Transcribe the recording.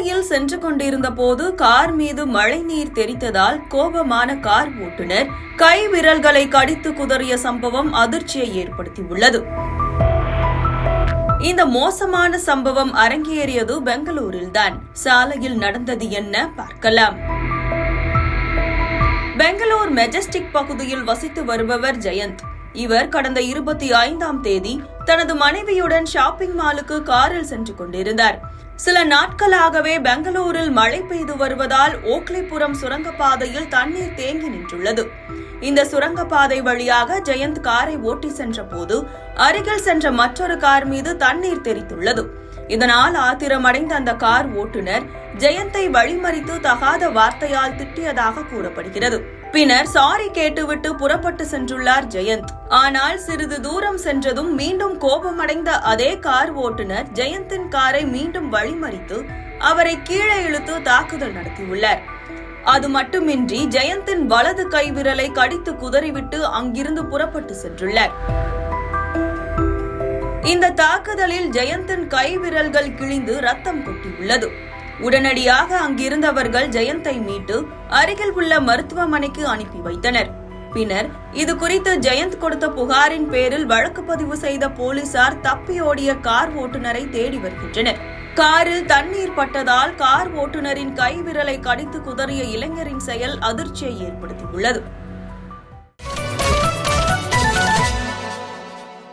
சாலையில் சென்று கொண்டிருந்த போது கார் மீது மழைநீர் தெரித்ததால் கோபமான கார் ஓட்டுநர் கை விரல்களை கடித்து குதறிய சம்பவம் அதிர்ச்சியை ஏற்படுத்தியுள்ளது. இந்த மோசமான சம்பவம் அரங்கேறியது பெங்களூரில்தான். சாலையில் நடந்தது என்ன பார்க்கலாம். பெங்களூர் மெஜஸ்டிக் பகுதியில் வசித்து வருபவர் ஜெயந்த். இவர் கடந்த இருபத்தி ஐந்தாம் தேதி தனது மனைவியுடன் ஷாப்பிங் மாலுக்கு காரில் சென்று கொண்டிருந்தார். சில நாட்களாகவே பெங்களூரில் மழை பெய்து வருவதால் ஓக்லிபுரம் சுரங்கப்பாதையில் தண்ணீர் தேங்கி நின்றுள்ளது. இந்த சுரங்கப்பாதை வழியாக ஜெயந்த் காரை ஓட்டி சென்ற போது அருகில் சென்ற மற்றொரு கார் மீது தண்ணீர் தெரித்துள்ளது இதனால் ஆத்திரமடைந்த அந்த கார் ஓட்டுநர் ஜெயந்தை வழிமறித்து தகாத வார்த்தையால் திட்டியதாக கூறப்படுகிறது. பின்னர் சாரி கேட்டுவிட்டு புறப்பட்டு சென்றுள்ளார் ஜெயந்த். ஆனால் சிறிது தூரம் சென்றதும் மீண்டும் கோபமடைந்த அதே கார் ஓட்டுநர் ஜெயந்தின் காரை மீண்டும் வழிமறித்து அவரை கீழே இழுத்து தாக்குதல் நடத்தியுள்ளார். அது மட்டுமின்றி ஜெயந்தின் வலது கை விரலை கடித்து குதறிவிட்டு அங்கிருந்து புறப்பட்டு சென்றுள்ளார். இந்த தாக்குதலில் ஜெயந்தின் கை விரல்கள் கிழிந்து ரத்தம் கொட்டியுள்ளது. உடனடியாக அங்கிருந்தவர்கள் ஜெயந்தை மீட்டு அருகில் உள்ள மருத்துவமனைக்கு அனுப்பி வைத்தனர். பின்னர் இது குறித்து ஜெயந்த் கொடுத்த புகாரின் பேரில் வழக்கு பதிவு செய்த போலீசார் தப்பியோடிய கார் ஓட்டுநரை தேடி வருகின்றனர். காரில் தண்ணீர் பட்டதால் கார் ஓட்டுநரின் கை விரலை கடித்து குதறிய இளைஞரின் செயல் அதிர்ச்சியை ஏற்படுத்தியுள்ளது.